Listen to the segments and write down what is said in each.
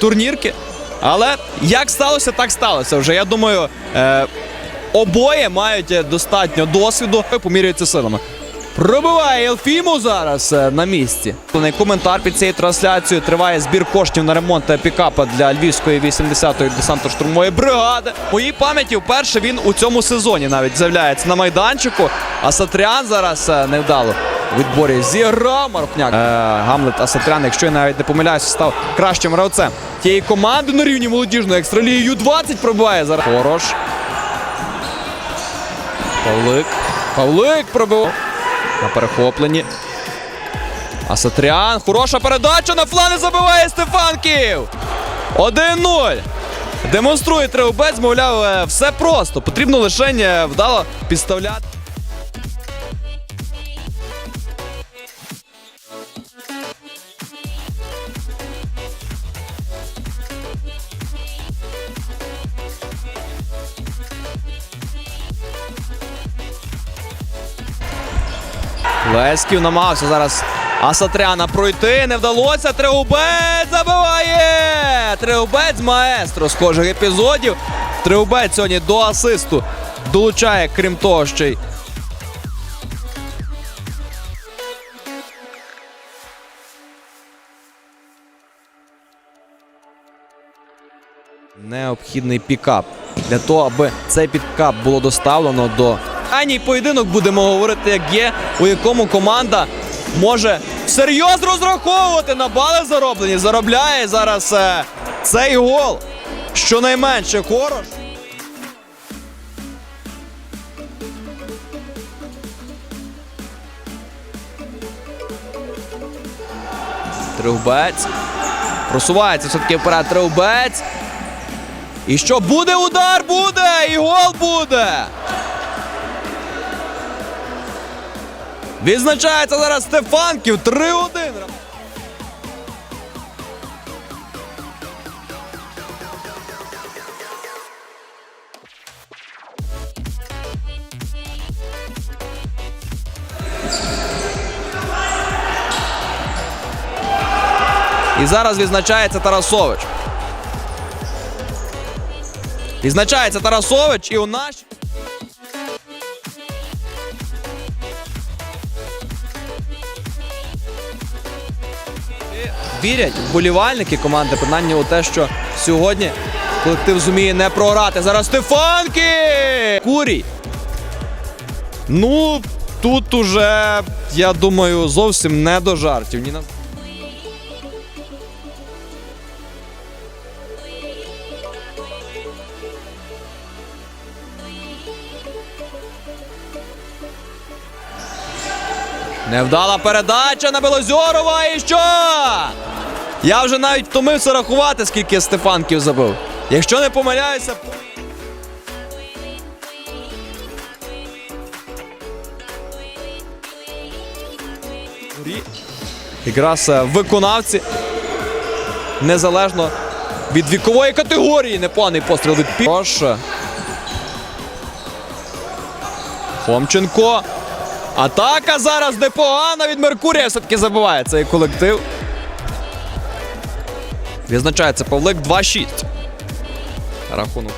турнірки. Але як сталося, так сталося. Вже я думаю, е, обоє мають е, достатньо досвіду, поміряються силами. Пробиває Елфіму зараз е, на місці. Повний коментар під цією трансляцією триває збір коштів на ремонт е, пікапа для львівської 80-ї десантно-штурмової бригади. В моїй пам'яті вперше він у цьому сезоні навіть з'являється на майданчику. А Сатріан зараз е, невдало у відборі зіграв Марокняк. Е, Гамлет Асатрян, якщо я навіть не помиляюся, став кращим гравцем тієї команди на рівні молодіжної екстралії Ю-20 пробиває зараз. Хорош. Павлик. Павлик пробив. На перехопленні. Асатріан. Хороша передача на флани забиває Стефанків. 1-0. Демонструє Треубець, мовляв, е, все просто. Потрібно лише е, вдало підставляти. Леськів намагався зараз Асатряна пройти. Не вдалося. Треубець забиває! Треубець маестро схожих епізодів. Треубець сьогодні до асисту долучає, крім того, ще й. Необхідний пікап для того, аби цей пікап було доставлено до Аній поєдинок будемо говорити, як є, у якому команда може серйозно розраховувати на бали зароблені. Заробляє зараз е, цей гол. Щонайменше хорош. Трьохбець. Просувається все-таки вперед Трьохбець. І що буде удар? Буде! І гол буде! Відзначається зараз Стефанків 3-1. І зараз відзначається Тарасович. Відзначається Тарасович і у наш. Вірять вболівальники команди, принаймні у те, що сьогодні колектив зуміє не програти. Зараз Стефанки! Курій. Ну, тут уже, я думаю, зовсім не до жартів. Ні на... Невдала передача на Белозьорова і що? Я вже навіть втомився рахувати, скільки Стефанків забив. Якщо не помиляюся. Якраз е, виконавці незалежно від вікової категорії. Непоганий постріл від Пі. Хомченко. Атака зараз непогана від Меркурія. Все-таки забиває цей колектив. Відзначається Павлик 2-6. Рахунок.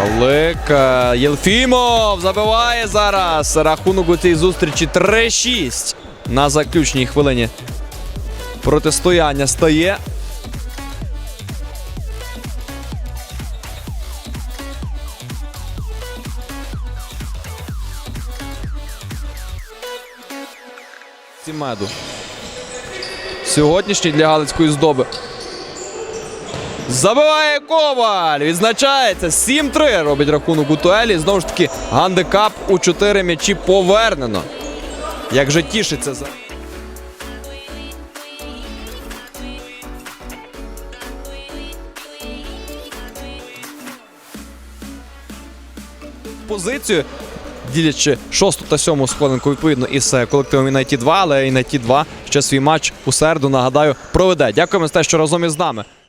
Павлик е, Єлфімов забиває зараз. Рахунок у цій зустрічі 3-6. На заключній хвилині протистояння стає. Сімеду. Сьогоднішній для Галицької здоби. Забиває Коваль! Відзначається 7-3 робить рахунок у туелі. Знову ж таки, гандикап у 4 м'ячі повернено. Як же тішиться за. Позицію ділячи шосту та сьому сходинку відповідно із е, колективом Інайті 2, але Інайті 2 ще свій матч у середу, нагадаю, проведе. Дякуємо за те, що разом із нами.